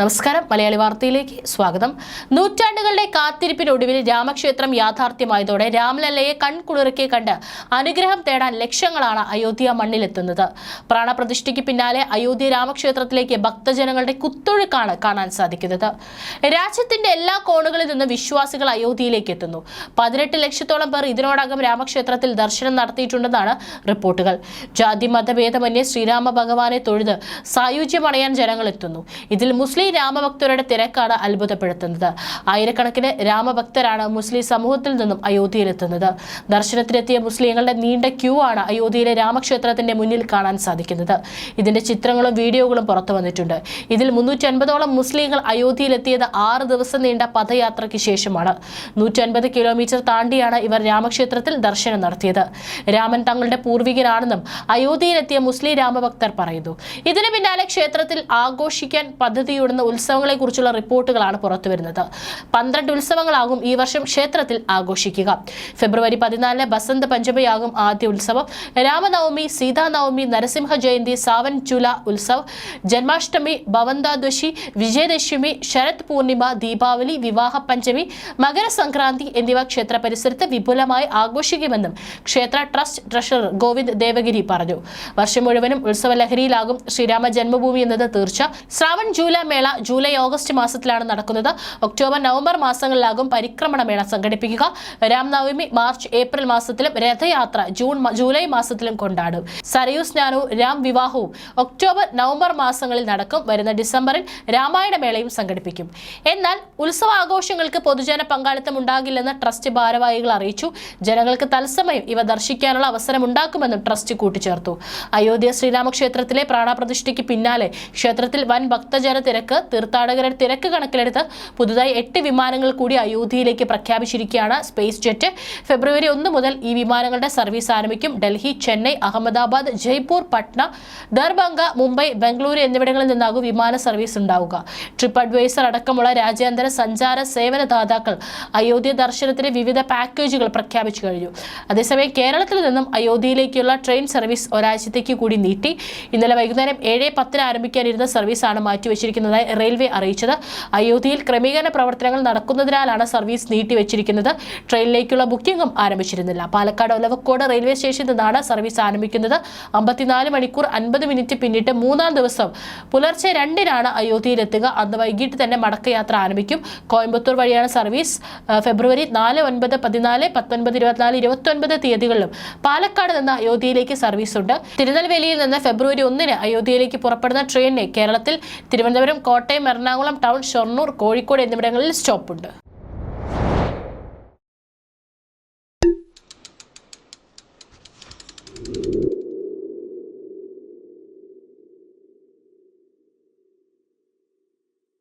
നമസ്കാരം. മലയാളി വാർത്തയിലേക്ക് സ്വാഗതം. നൂറ്റാണ്ടുകളുടെ കാത്തിരിപ്പിനൊടുവിൽ രാമക്ഷേത്രം യാഥാർത്ഥ്യമായതോടെ രാമലല്ലയെ കൺകുളിറക്കെ കണ്ട് അനുഗ്രഹം തേടാൻ ലക്ഷങ്ങളാണ് അയോധ്യ മണ്ണിലെത്തുന്നത്. പ്രാണപ്രതിഷ്ഠയ്ക്ക് പിന്നാലെ അയോധ്യ രാമക്ഷേത്രത്തിലേക്ക് ഭക്തജനങ്ങളുടെ കുത്തൊഴുക്കാണ് കാണാൻ സാധിക്കുന്നത്. രാജ്യത്തിന്റെ എല്ലാ കോണുകളിൽ നിന്ന് വിശ്വാസികൾ അയോധ്യയിലേക്ക് എത്തുന്നു. പതിനെട്ട് ലക്ഷത്തോളം പേർ ഇതിനോടകം രാമക്ഷേത്രത്തിൽ ദർശനം നടത്തിയിട്ടുണ്ടെന്നാണ് റിപ്പോർട്ടുകൾ. ജാതി മതഭേദമന്യേ ശ്രീരാമ ഭഗവാനെ തൊഴുത് സായുജ്യമണയാൻ ജനങ്ങൾ എത്തുന്നു. ഇതിൽ മുസ്ലിം രാമഭക്തരുടെ തിരക്കാണ് അത്ഭുതപ്പെടുത്തുന്നത്. ആയിരക്കണക്കിന് രാമഭക്തരാണ് മുസ്ലിം സമൂഹത്തിൽ നിന്നും അയോധ്യയിലെത്തുന്നത്. ദർശനത്തിനെത്തിയ മുസ്ലിങ്ങളുടെ നീണ്ട ക്യൂ ആണ് അയോധ്യയിലെ രാമക്ഷേത്രത്തിന്റെ മുന്നിൽ കാണാൻ സാധിക്കുന്നത്. ഇതിന്റെ ചിത്രങ്ങളും വീഡിയോകളും പുറത്തു വന്നിട്ടുണ്ട്. ഇതിൽ മുന്നൂറ്റി അൻപതോളം മുസ്ലിങ്ങൾ അയോധ്യയിലെത്തിയത് ആറ് ദിവസം നീണ്ട പദയാത്രയ്ക്ക് ശേഷമാണ്. നൂറ്റി അൻപത് കിലോമീറ്റർ താണ്ടിയാണ് ഇവർ രാമക്ഷേത്രത്തിൽ ദർശനം നടത്തിയത്. രാമൻ തങ്ങളുടെ പൂർവികനാണെന്നും അയോധ്യയിലെത്തിയ മുസ്ലിം രാമഭക്തർ പറയുന്നു. ഇതിനു പിന്നാലെ ക്ഷേത്രത്തിൽ ആഘോഷിക്കാൻ പദ്ധതിയിടുന്ന ഉത്സവങ്ങളെക്കുറിച്ചുള്ള റിപ്പോർട്ടുകളാണ് പുറത്തുവരുന്നത് പന്ത്രണ്ട് ഉത്സവങ്ങളാകും ഈ വർഷം ക്ഷേത്രത്തിൽ ആഘോഷിക്കുക. ഫെബ്രുവരി പതിനാലിന് ബസന്ത പഞ്ചമിയാകും ആദ്യ ഉത്സവം. രാമനവമി സീതാനവമി നരസിംഹ ജയന്തി സാവൻ ചുല ഉത്സവ്. ജന്മാഷ്ടമി ഭവന്താദ്വശി വിജയദശമി ശരത് പൂർണിമ ദീപാവലി വിവാഹ പഞ്ചമി മകരസംക്രാന്തി എന്നിവ ക്ഷേത്ര പരിസരത്ത് വിപുലമായി ആഘോഷിക്കുമെന്നും ക്ഷേത്ര ട്രസ്റ്റ് ട്രഷറർ ഗോവിന്ദ് ദേവഗിരി പറഞ്ഞു. വർഷം മുഴുവനും ഉത്സവ ലഹരിയിലാകും ശ്രീരാമ ജന്മഭൂമി എന്നത് തീർച്ച. ശ്രാവൺ ജൂല മേള ജൂലൈ ഓഗസ്റ്റ് മാസത്തിലാണ് നടക്കുന്നത്. ഒക്ടോബർ നവംബർ മാസങ്ങളിലാകും പരിക്രമണ മേള സംഘടിപ്പിക്കുക. രാംനവമി മാർച്ച് ഏപ്രിൽ മാസത്തിലും രഥയാത്ര ജൂൺ ജൂലൈ മാസത്തിലും കൊണ്ടാടും. സരയൂ സ്നാനവും രാം വിവാഹവും ഒക്ടോബർ നവംബർ മാസങ്ങളിൽ നടക്കും. വരുന്ന ഡിസംബറിൽ രാമായണ മേളയും സംഘടിപ്പിക്കും. എന്നാൽ ഉത്സവാഘോഷങ്ങൾക്ക് പൊതുജന പങ്കാളിത്തം ഉണ്ടാകില്ലെന്ന് ട്രസ്റ്റ് ഭാരവാഹികൾ അറിയിച്ചു. ജനങ്ങൾക്ക് തത്സമയം ഇവ ദർശിക്കാനുള്ള അവസരം ഉണ്ടാക്കുമെന്നും ട്രസ്റ്റ് കൂട്ടിച്ചേർത്തു. അയോധ്യ ശ്രീരാമക്ഷേത്രത്തിലെ പ്രാണപ്രതിഷ്ഠയ്ക്ക് പിന്നാലെ ക്ഷേത്രത്തിൽ വൻ ഭക്തജന തിരക്ക് തീർത്ഥാടകരുടെ തിരക്ക് കണക്കിലെടുത്ത് പുതുതായി എട്ട് വിമാനങ്ങൾ കൂടി അയോധ്യയിലേക്ക് പ്രഖ്യാപിച്ചിരിക്കുകയാണ് സ്പേസ് ജെറ്റ്. ഫെബ്രുവരി ഒന്ന് മുതൽ ഈ വിമാനങ്ങളുടെ സർവീസ് ആരംഭിക്കും. ഡൽഹി ചെന്നൈ അഹമ്മദാബാദ് ജയ്പൂർ പട്ന ദർഭംഗ മുംബൈ ബംഗളൂരു എന്നിവിടങ്ങളിൽ നിന്നാകും വിമാന സർവീസ് ഉണ്ടാവുക. ട്രിപ്പ് അഡ്വൈസർ അടക്കമുള്ള രാജ്യാന്തര സഞ്ചാര സേവന ദാതാക്കൾ അയോധ്യ ദർശനത്തിന് വിവിധ പാക്കേജുകൾ പ്രഖ്യാപിച്ചു കഴിഞ്ഞു. അതേസമയം കേരളത്തിൽ നിന്നും അയോധ്യയിലേക്കുള്ള ട്രെയിൻ സർവീസ് ഒരാഴ്ചത്തേക്ക് കൂടി നീട്ടി. ഇന്നലെ വൈകുന്നേരം ഏഴ് പത്തിന് ആരംഭിക്കാനിരുന്ന സർവീസാണ് മാറ്റിവെച്ചിരിക്കുന്നതായി റെയിൽവേ അറിയിച്ചത്. അയോധ്യയിൽ ക്രമീകരണ പ്രവർത്തനങ്ങൾ നടക്കുന്നതിനാലാണ് സർവീസ് നീട്ടിവെച്ചിരിക്കുന്നത്. ട്രെയിനിലേക്കുള്ള ബുക്കിംഗും ആരംഭിച്ചിരുന്നില്ല. പാലക്കാട് ഒലവക്കോട് റെയിൽവേ സ്റ്റേഷനിൽ നിന്നാണ് സർവീസ് ആരംഭിക്കുന്നത്. അമ്പത്തിനാല് മണിക്കൂർ അൻപത് മിനിറ്റ് പിന്നിട്ട് മൂന്നാം ദിവസം പുലർച്ചെ രണ്ടിനാണ് അയോധ്യയിലെത്തുക. അന്ന് വൈകിട്ട് തന്നെ മടക്കയാത്ര ആരംഭിക്കും. കോയമ്പത്തൂർ വഴിയാണ് സർവീസ്. ഫെബ്രുവരി നാല് ഒൻപത് പതിനാല് പത്തൊൻപത് ഇരുപത്തിനാല് ഇരുപത്തൊൻപത് തീയതികളിലും പാലക്കാട് നിന്ന് അയോധ്യയിലേക്ക് സർവീസ് ഉണ്ട് തിരുനെൽവേലിയിൽ നിന്ന് ഫെബ്രുവരി ഒന്നിന് അയോധ്യയിലേക്ക് പുറപ്പെടുന്ന ട്രെയിനിനെ കേരളത്തിൽ തിരുവനന്തപുരം കോട്ടയം എറണാകുളം ടൗൺ ഷൊർണൂർ കോഴിക്കോട് എന്നിവിടങ്ങളിൽ സ്റ്റോപ്പുണ്ട്.